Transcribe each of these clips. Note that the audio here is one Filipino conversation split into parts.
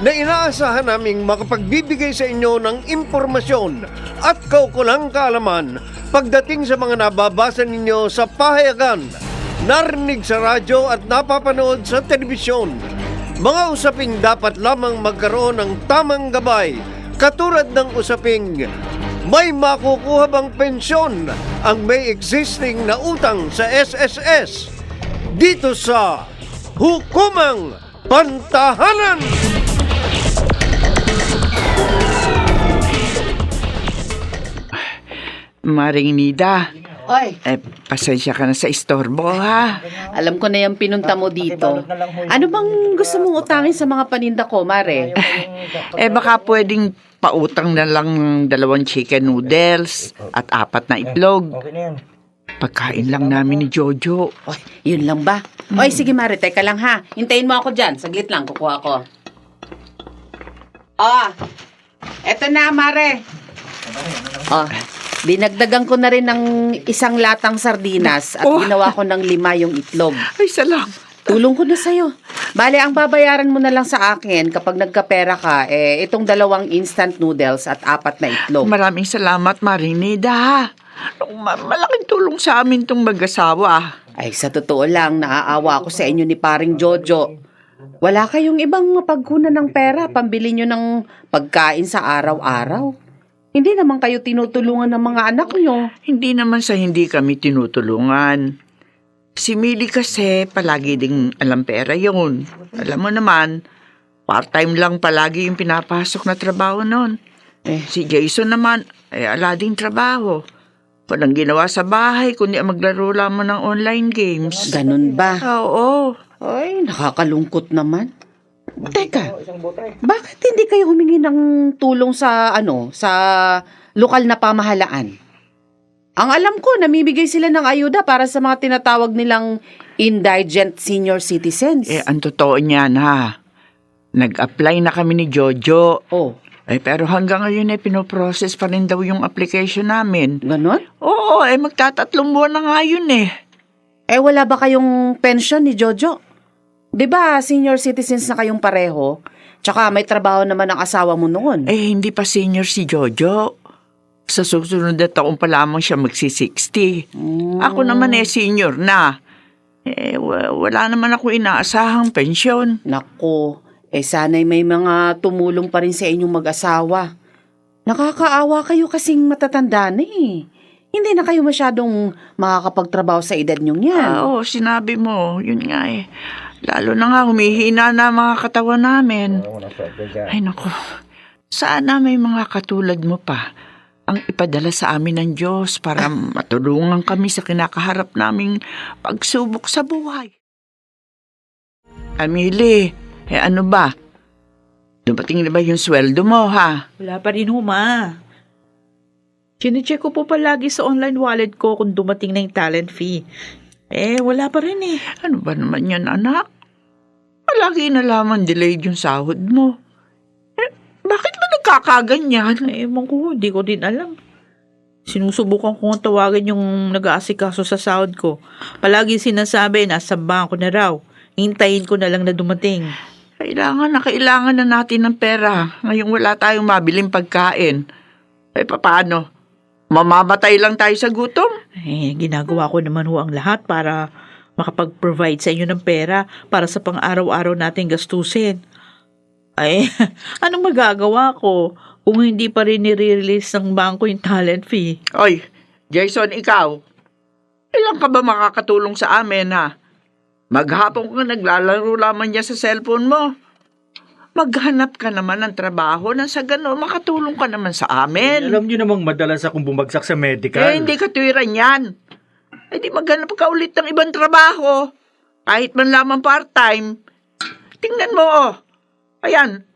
na inaasahan naming makapagbibigay sa inyo ng impormasyon at kaukulang kaalaman pagdating sa mga nababasa ninyo sa pahayagan, narinig sa radyo at napapanood sa telebisyon. Mga usaping dapat lamang magkaroon ng tamang gabay katulad ng usaping may makukuha bang pensyon ang may existing na utang sa SSS dito sa Hukumang Pantahanan! Maring Nida, Oy, eh, pasensya ka na sa istorbo, ha? alam ko na yung pinunta mo dito. Ano bang gusto mong utangin sa mga paninda ko, Mare? Eh, baka pwedeng pautang na lang ng dalawang chicken noodles at apat na itlog. Pagkain lang namin ni Jojo. Oy, yun lang ba? Oy, sige Mare, teka lang ha. Hintayin mo ako dyan. Saglit lang, kukuha ko. Ah, eto na, Mare. Oh, dinagdagan ko na rin ng isang latang sardinas at Oh. ginawa ko ng lima yung itlog. Ay, salamat. Tulong ko na sa'yo. Bale, ang babayaran mo na lang sa akin kapag nagkapera ka, eh, itong dalawang instant noodles at apat na itlog. Maraming salamat, Maring Nida, ha? Ma- malaking tulong sa amin tong mag-asawa. Ay, sa totoo lang, naaawa ako sa inyo ni paring Jojo. Wala kayong ibang mapagkunan ng pera, pambili nyo ng pagkain sa araw-araw. Hindi naman kayo tinutulungan ng mga anak nyo. Hindi naman sa hindi kami tinutulungan. Si Millie kasi palagi ding alam pera yun. Alam mo naman, part-time lang palagi yung pinapasok na trabaho noon. Eh, si Jason naman, eh, ala ding trabaho. Walang ginawa sa bahay, kundi maglaro lamang ng online games. Ganun ba? Oo. Ay, nakakalungkot naman. Teka, Isang bote. bakit hindi kayo humingi ng tulong sa, ano, sa lokal na pamahalaan? Ang alam ko, namibigay sila ng ayuda para sa mga tinatawag nilang indigent senior citizens. Eh, ang totoo niyan ha. Nag-apply na kami ni Jojo. oh, Eh, pero hanggang ngayon eh, pinoprocess pa rin daw yung application namin. ganon? Oo, eh, magtatatlong buwan na nga yun eh. Eh, wala ba kayong pension ni Jojo? 'Di ba senior citizens na kayong pareho? Tsaka may trabaho naman ang asawa mo noon. Eh, hindi pa senior si Jojo. Sa susunod na taon pa lamang siya magsi-60. Ako naman eh, senior na. Eh, wa- wala naman ako inaasahang pensyon. Nako, eh sana'y may mga tumulong pa rin sa inyong mag-asawa. Nakakaawa kayo kasing matatanda na eh. Hindi na kayo masyadong makakapagtrabaho sa edad nyong yan. Ah, Oo, sinabi mo. Yun nga eh. Lalo na nga, humihina na ang mga katawan namin. Ay, naku. Sana may mga katulad mo pa ang ipadala sa amin ng Diyos para matulungan kami sa kinakaharap naming pagsubok sa buhay. Amili, eh ano ba? Dumating na ba yung sweldo mo, ha? Wala pa rin ho, ma. Chinecheck ko po palagi sa online wallet ko kung dumating na yung talent fee. Eh, wala pa rin eh. Ano ba naman yan, anak? Palagi na lamang delayed yung sahod mo. Eh, bakit ba nagkakaganyan? Eh, ewan ko, hindi ko din alam. Sinusubukan ko nga tawagan yung nag-aasikaso sa sahod ko. Palagi sinasabi, nasa bangko na raw. Hintayin ko na lang na dumating. Kailangan na kailangan na natin ng pera. Ngayong wala tayong mabiling pagkain. Eh, paano? Mamamatay lang tayo sa gutom? Eh, ginagawa ko naman ho ang lahat para makapag-provide sa inyo ng pera para sa pang-araw-araw nating gastusin. Ay, anong magagawa ko kung hindi pa rin nire-release ng bangko yung talent fee? Oy, Jason, ikaw, ilan ka ba makakatulong sa amin, ha? Maghapon ka naglalaro lamang niya sa cellphone mo. Maghanap ka naman ng trabaho na sa gano'n makatulong ka naman sa amin. Alam niyo namang madalas akong bumagsak sa medical. Eh, hindi katwiran yan. Eh, di maghanap ka ulit ng ibang trabaho. Kahit man lamang part-time. Tingnan mo, oh. Ayan.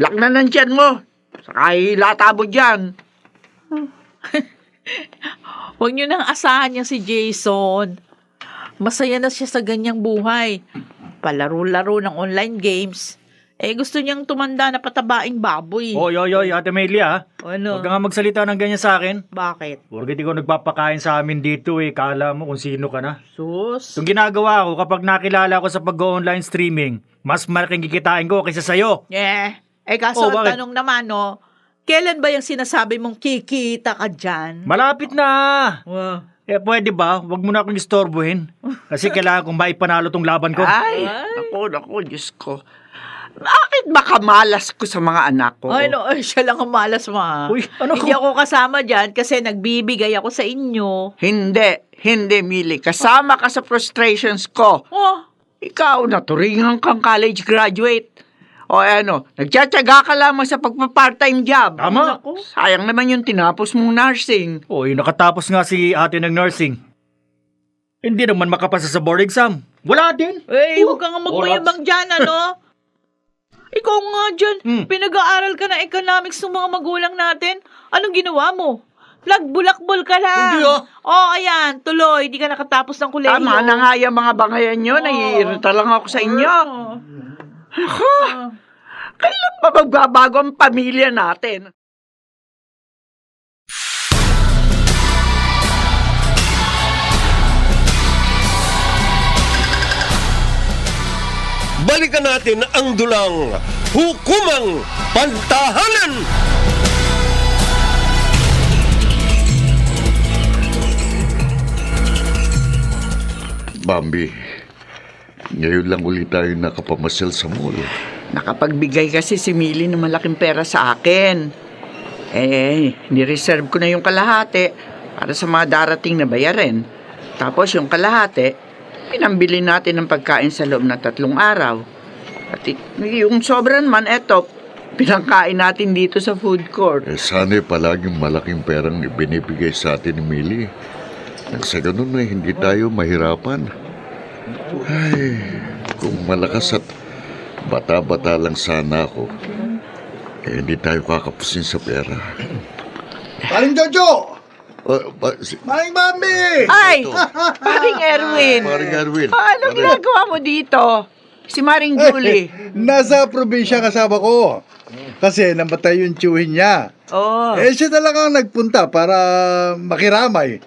Lak na ng tiyan mo. Saka hilata mo dyan. Huwag niyo nang asahan niya si Jason. Masaya na siya sa ganyang buhay. Palaro-laro ng online games. Eh, gusto niyang tumanda na patabaing baboy. Oy, oy, oy, Ate Melia, Ano? huwag ka nga magsalita ng ganyan sa akin. Bakit? Porkit ikaw nagpapakain sa amin dito eh, kala mo kung sino ka na. Sus? Itong ginagawa ko kapag nakilala ko sa pag-online streaming, mas malaking kikitain ko kaysa sa'yo. Eh, eh kaso Oh, ang bakit? tanong naman, no, kailan ba yung sinasabi mong kikita ka dyan? Malapit na! Wow. Eh, pwede ba? Huwag mo na akong istorbohin. Kasi kailangan kong maipanalo tong laban ko. Ay, Ay. naku, naku, Diyos ko. Bakit ba kamalas ko sa mga anak ko? Ay, no, ay, siya lang ang malas mo, ha? Uy, ano Hindi ko? ako kasama dyan kasi nagbibigay ako sa inyo. Hindi, hindi, Mili. Kasama ka sa frustrations ko. Oh, Ikaw, naturingan kang college graduate. O ano, nagtsatsaga ka lamang sa pagpa-part-time job. Tama. Naku. Sayang naman yung tinapos mong nursing. Oy, nakatapos nga si ate ng nursing. Hindi naman makapasa sa board exam. Wala din. eh, huwag kang magmayabang dyan, ano? Ikaw nga dyan, Hmm. pinag-aaral ka ng economics ng mga magulang natin. Anong ginawa mo? Nagbulakbol ka lang. Hindi, ah. Oh, ayan, tuloy. Hindi ka nakatapos ng kulehiyo. Tama na nga yung mga bangayan nyo. Oo. Naiirita lang ako sa inyo. Oh. Kailan ba magbabago ang pamilya natin? Balikan natin ang dulang hukumang pantahanan. Bambi, ngayon lang ulit tayo nakapamasyal sa mall. Nakapagbigay kasi si Millie ng malaking pera sa akin. Eh, nireserve ko na yung kalahati para sa mga darating na bayarin. Tapos yung kalahati, pinambili natin ng pagkain sa loob ng tatlong araw. At yung sobra naman, eto, pinangkain natin dito sa food court. Eh, sana palaging malaking perang ibinibigay sa atin ni Millie. Nang sa ganun ay hindi tayo mahirapan. Ay, kung malakas at bata-bata lang sana ako, eh hindi tayo kakapusin sa pera. Paring Jojo! Oh, ba, si, Paring Bambi! Ay! Paring Erwin! Paring Erwin. Ah, ano Paring- ginagawa mo dito? Si Maring Julie. Nasa probinsya kasama ko. Kasi namatay yung tiyuhin niya. Oh. Eh, siya talaga ang nagpunta para makiramay.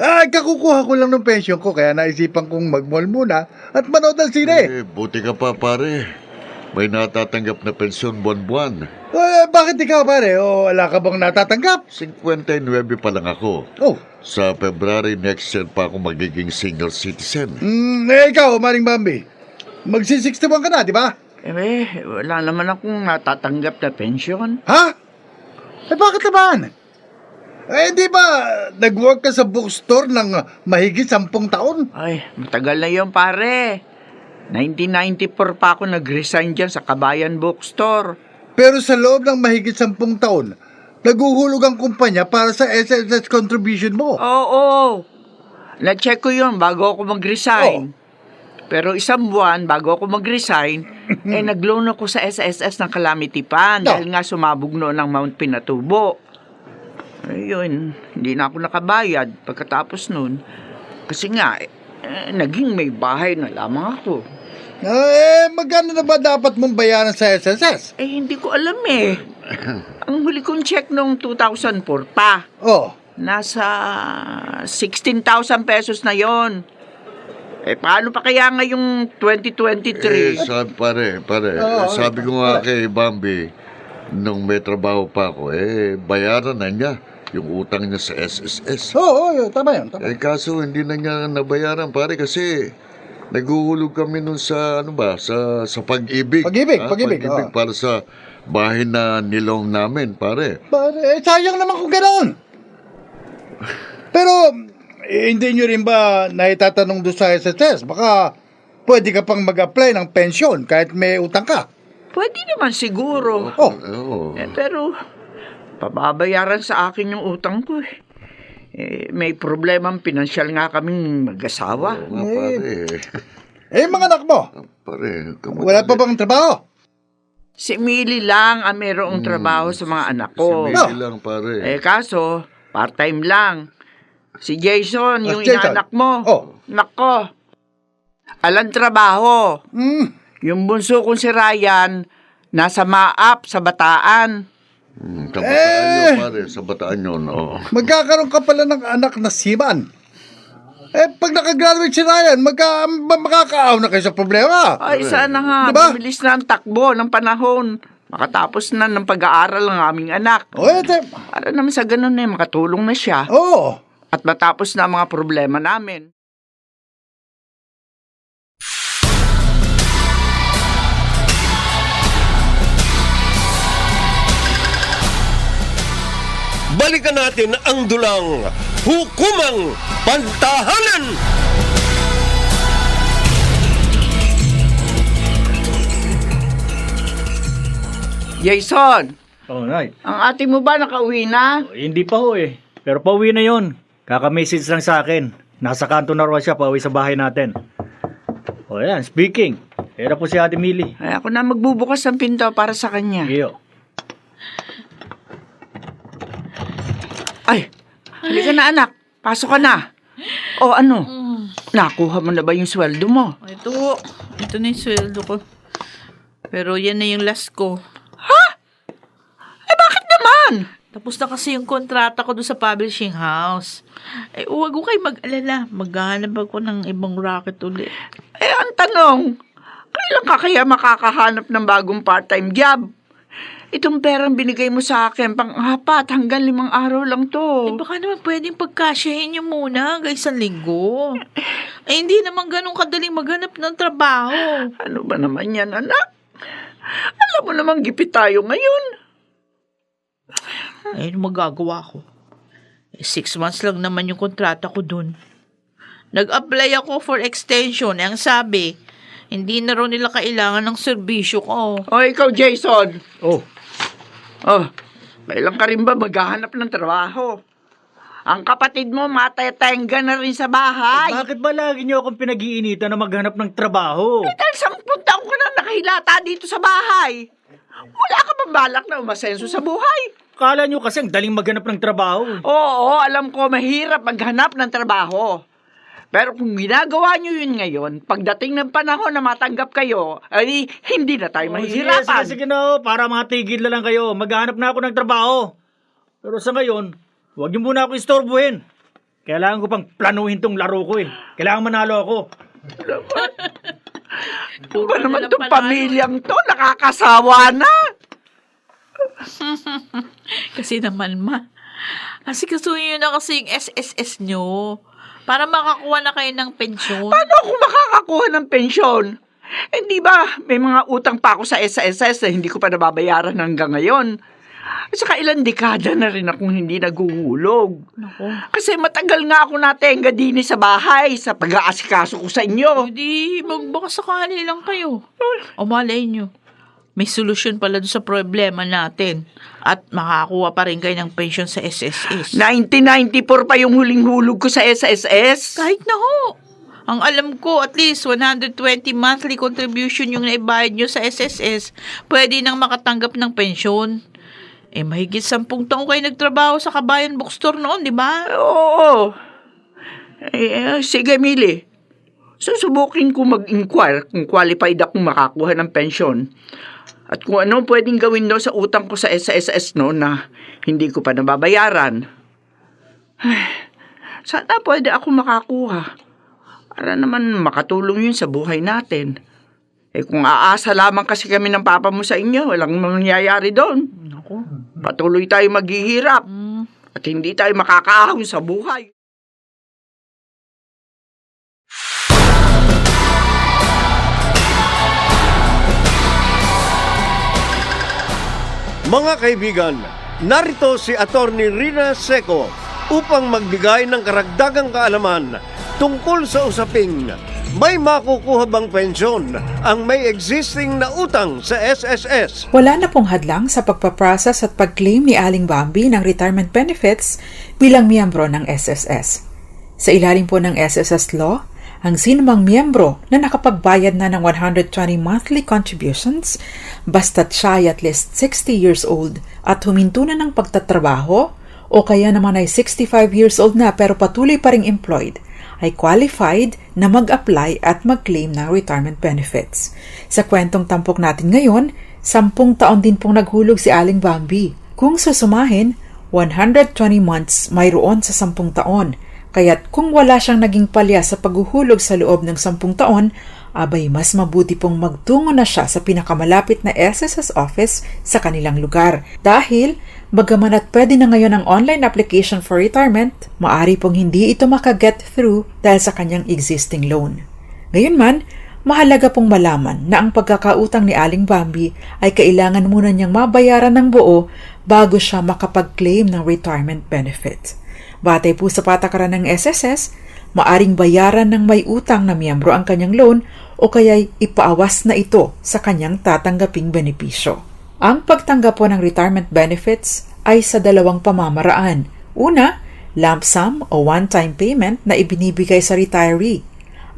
Ay, kakukuha ko lang ng pension ko, kaya naisipan kong mag-mall muna at manood ng sine. Eh, buti ka pa pare. May natatanggap na pensyon buwan-buwan. Eh, bakit ikaw pare? O wala ka bang natatanggap? 59 pa lang ako. Oh, Sa February next year pa ako magiging senior citizen. mm, eh, ikaw, Maring Bambi. Magsi-61 ka na, di ba? Eh, wala naman akong natatanggap na pensyon. Ha? Eh, bakit naman? Eh, di ba, nag-work ka sa bookstore ng mahigit sampung taon? Ay, matagal na yun, pare. 1994 pa ako nag-resign dyan sa Kabayan Bookstore. Pero sa loob ng mahigit sampung taon, naguhulog ang kumpanya para sa SSS contribution mo. Oo, na-check ko yun bago ako mag-resign. Pero isang buwan bago ako mag-resign, eh nag-loan ako sa SSS ng Calamity Fund No. dahil nga sumabog noon ng Mount Pinatubo. Ayun, hindi na ako nakabayad pagkatapos noon. Kasi nga, eh, naging may bahay na lamang ako. Ah, eh, magkano na ba dapat mong bayaran sa SSS? Eh, hindi ko alam eh. Ang huli kong check noong 2004 pa. Oh, Nasa 16,000 pesos na yon. Eh, paano pa kaya ngayong Eh, 2023? sabi, pare, pare, Oo, sabi ko nga kay Bambi, nung may trabaho pa ako, eh, bayaran na niya yung utang niya sa SSS. oo, oh, tama yun. Tama. Eh, kaso hindi na niya nabayaran, pare, kasi Naguhulog kami nun sa, ano ba, sa, sa pag-ibig. Pag-ibig, Ah, pag-ibig, oo. para sa bahay na nilong namin, pare. Pare, eh, sayang naman kung ganoon. Pero, eh, hindi nyo rin ba naitatanong doon sa SSS? Baka pwede ka pang mag-apply ng pensyon kahit may utang ka. Pwede naman siguro. Oh, Oo. Eh, pero, pababayaran sa akin yung utang ko eh. Eh, may problemang pinansyal nga kaming mag-asawa. Oo nga, pare. eh, mga anak mo, Pare, kamot- wala pa bang trabaho? Si Millie lang ang mayroong trabaho sa mga anak ko. Si Mili lang, pare. Eh kaso, part-time lang. Si Jason, Ah, yung Jason. inaanak mo. Oh. Nako. Alang trabaho. Hmm, Yung bunso kong si Ryan, nasa maap sa bataan. Hmm, sa bataan yun, pare. Sa bataan yun, oo. magkakaroon ka pala ng anak na siman. Eh, pag nakagraduate si Ryan, magka, ma- makakaaw na kayo sa problema. Ay, sana nga, Diba? bibilis na ang takbo ng panahon. Makatapos na ng pag-aaral ng aming anak. O, eh, te- Para naman sa ganun eh, makatulong na siya. Oo. At matapos na ang mga problema namin. Balikan natin ang dulang hukumang pantahanan. Jason, Oh, Nay. ang ate mo ba nakauwi na? Oh, hindi pa ho eh. Pero pauwi na yon. Kaka-message lang sa akin. Nasa kanto na raw siya pauwi sa bahay natin. O yan, speaking. Era po si Ate Millie. Ay, ako na magbubukas ng pinto para sa kanya. Iyo. Ay, halika na anak. Pasok ka na. O ano? Nakuha mo na ba yung sweldo mo? Ito, ito na yung sweldo ko. Pero yan na yung last ko. Eh bakit naman? Tapos na kasi yung kontrata ko doon sa publishing house. Eh, huwag ko kayo mag-alala. Maghahanap ako ng ibang racket ulit. Eh ang tanong, kailan ka kaya makakahanap ng bagong part-time job? Itong perang binigay mo sa akin, pang-apat hanggang limang araw lang Eh, to. baka naman pwedeng pagkasyahin nyo muna hanggang isang linggo. Eh, hindi naman ganun kadaling maghanap ng trabaho. Ano ba naman yan, anak? Alam mo namang gipit tayo ngayon. Eh, ano magagawa ko? Eh, six months lang naman yung kontrata ko dun. Nag-apply ako for extension. Eh, ang sabi, hindi na raw nila kailangan ng serbisyo ko. O ikaw, Jason. Oh, Oh, kailan ka rin ba maghahanap ng trabaho? Ang kapatid mo matatenga na rin sa bahay. bakit ba lagi niyo akong pinag-iinitan na maghanap ng trabaho? Dahil sampung taong ka na nakahilata dito sa bahay. Wala ka bang balak na umasenso sa buhay? Kala niyo kasi ang daling maghanap ng trabaho. eh. Oo, alam ko mahirap maghanap ng trabaho. Pero kung ginagawa niyo yun ngayon, pagdating ng panahon na matanggap kayo, ay hindi na tayo Oh, sige, mahihirapan. sige, sige na, oh, para matigil na lang kayo. Maghanap na ako ng trabaho. Pero sa ngayon, huwag niyo muna ako istorbuhin. Kailangan ko pang planuhin tong laro ko eh. Kailangan manalo ako. Ba naman itong pamilyang to? Nakakasawa na. Kasi naman, ma. Kasi kasuhin nyo na kasi yung SSS nyo. Para makakuha na kayo ng pensyon. Paano ako makakakuha ng pensyon? Eh, di ba, may mga utang pa ako sa SSS na hindi ko pa nababayaran hanggang ngayon. At saka ilang dekada na rin akong hindi naguhulog. Naku. Kasi matagal nga ako natenga din sa bahay sa pag-aasikaso ko sa inyo. Hindi, magbaka sakali lang kayo. O malay nyo. May solusyon pala doon sa problema natin. At makakuha pa rin kayo ng pension sa SSS. 1994 pa yung huling hulog ko sa SSS. Kahit na ho. Ang alam ko, at least 120 monthly contribution yung naibayad nyo sa SSS, pwede nang makatanggap ng pensyon. Eh, mahigit sampung taong kayo nagtrabaho sa Kabayan Bookstore noon, di ba? Oo. Eh, eh, sige, Mili. Susubukin ko mag-inquire kung qualified akong makakuha ng pensyon. At kung ano pwedeng gawin daw sa utang ko sa SSS no na hindi ko pa nababayaran. Ay, sana pwede ako makakuha. Para naman makatulong yun sa buhay natin. Eh kung aasa lamang kasi kami ng papa mo sa inyo, walang mangyayari doon. Patuloy tayo maghihirap Mm. at hindi tayo makakaahon sa buhay. Mga kaibigan, narito si Attorney Rina Seco upang magbigay ng karagdagang kaalaman tungkol sa usaping may makukuha bang pensyon ang may existing na utang sa SSS. Wala na pong hadlang sa pagpaprocess at pag-claim ni Aling Bambi ng retirement benefits bilang miyembro ng SSS. Sa ilalim po ng SSS law, ang sinumang miyembro na nakapagbayad na ng 120 monthly contributions basta't siya ay at least 60 years old at huminto na ng pagtatrabaho o kaya naman ay 65 years old na pero patuloy pa ring employed ay qualified na mag-apply at mag-claim ng retirement benefits. Sa kwentong tampok natin ngayon, sampung taon din pong naghulog si Aling Bambi. Kung susumahin, 120 months mayroon sa sampung taon. Kaya't kung wala siyang naging palya sa paghuhulog sa loob ng sampung taon, abay mas mabuti pong magtungo na siya sa pinakamalapit na SSS office sa kanilang lugar. Dahil, bagaman at pwede na ngayon ang online application for retirement, maari pong hindi ito makaget through dahil sa kanyang existing loan. Gayunman, mahalaga pong malaman na ang pagkakautang ni Aling Bambi ay kailangan muna niyang mabayaran ng buo bago siya makapag-claim ng retirement benefit. Batay po sa patakaran ng SSS, maaring bayaran ng may utang na miyembro ang kanyang loan o kaya'y ipaawas na ito sa kanyang tatanggaping benepisyo. Ang pagtanggap po ng retirement benefits ay sa dalawang pamamaraan. Una, lump sum o one-time payment na ibinibigay sa retiree.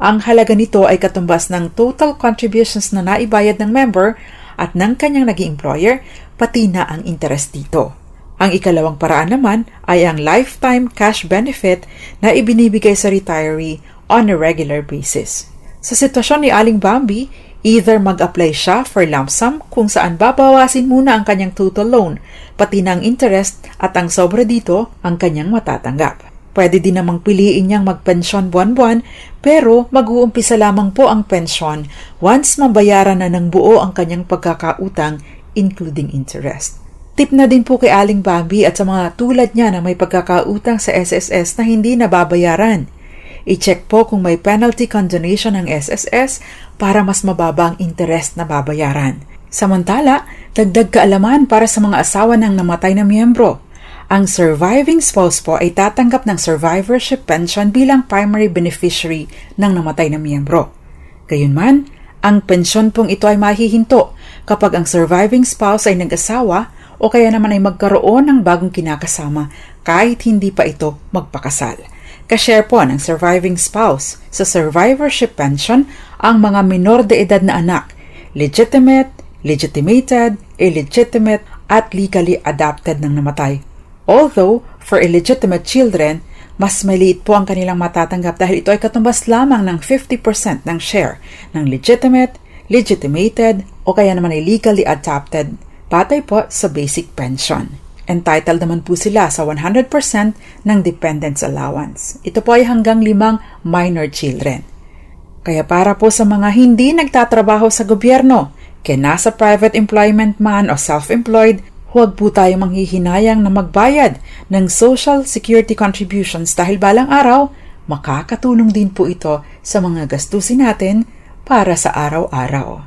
Ang halaga nito ay katumbas ng total contributions na naibayad ng member at ng kanyang naging employer, pati na ang interest dito. Ang ikalawang paraan naman ay ang lifetime cash benefit na ibinibigay sa retiree on a regular basis. Sa sitwasyon ni Aling Bambi, either mag-apply siya for lump sum kung saan babawasin muna ang kanyang total loan, pati na ang interest at ang sobra dito ang kanyang matatanggap. Pwede din namang piliin niyang magpensyon buwan-buwan pero mag-uumpisa lamang po ang pensyon once mabayaran na ng buo ang kanyang pagkakautang including interest. Tip na din po kay Aling Bambi at sa mga tulad niya na may pagkakautang sa SSS na hindi nababayaran. I-check po kung may penalty condonation ng SSS para mas mababa ang interest na babayaran. Samantala, dagdag kaalaman para sa mga asawa ng namatay na miyembro. Ang surviving spouse po ay tatanggap ng survivorship pension bilang primary beneficiary ng namatay na miyembro. Gayunman, ang pensyon pong ito ay mahihinto kapag ang surviving spouse ay nag-asawa o kaya naman ay magkaroon ng bagong kinakasama kahit hindi pa ito magpakasal. Kashare po ng surviving spouse sa survivorship pension ang mga minor de edad na anak, legitimate, legitimated, illegitimate, at legally adopted ng namatay. Although, for illegitimate children, mas maliit po ang kanilang matatanggap dahil ito ay katumbas lamang ng 50% ng share ng legitimate, legitimated, o kaya naman ay legally adopted patay po sa basic pension. Entitled naman po sila sa 100% ng dependents allowance. Ito po ay hanggang limang minor children. Kaya para po sa mga hindi nagtatrabaho sa gobyerno, kaya nasa private employment man o self-employed, huwag po tayo manghihinayang na magbayad ng social security contributions dahil balang araw, makakatulong din po ito sa mga gastusin natin para sa araw-araw.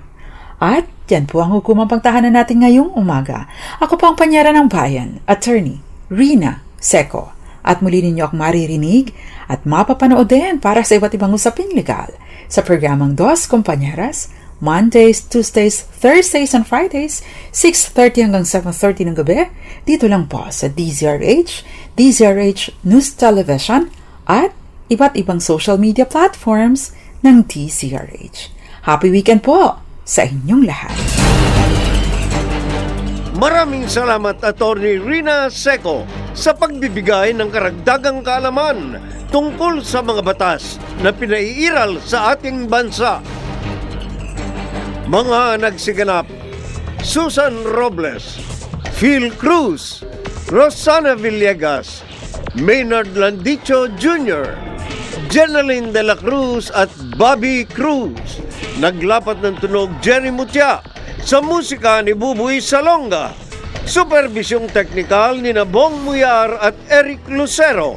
At yan po ang hukumang pagtahanan natin ngayong umaga. Ako po ang panyara ng bayan, Attorney Rina Seco. At muli ninyo akong maririnig at mapapanood din para sa iba't ibang usaping legal sa programang Dos Compañeras, Mondays, Tuesdays, Thursdays, and Fridays, 6.30 hanggang 7.30 ng gabi, dito lang po sa DZRH, DZRH News Television, at iba't ibang social media platforms ng DZRH. Happy weekend po sa inyong lahat. Maraming salamat Attorney Rina Seco sa pagbibigay ng karagdagang kaalaman tungkol sa mga batas na pinaiiral sa ating bansa. Mga nagsiganap, Susan Robles, Phil Cruz, Rosana Villegas, Maynard Landicho Jr., Jeneline De La Cruz at Bobby Cruz. Naglapat ng tunog Jerry Mutia sa musika ni Bubuy Salonga. Supervisyong teknikal ni Nabong Muyar at Eric Lucero.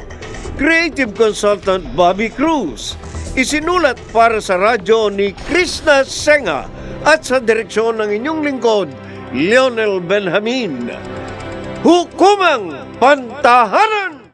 Creative consultant Bobby Cruz. Isinulat para sa radyo ni Krishna Senga at sa direksyon ng inyong lingkod, Lionel Benjamin. Hukumang Pantahanan!